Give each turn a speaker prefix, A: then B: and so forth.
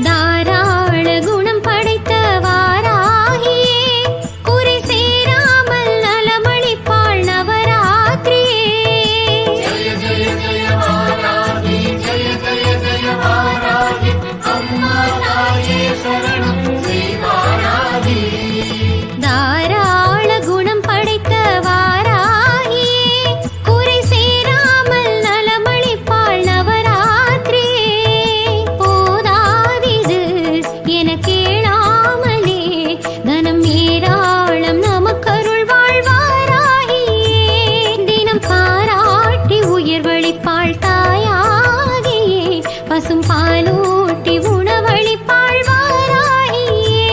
A: दारा பசும் பாலூட்டி உணவழிப்பாள் வாராகியே.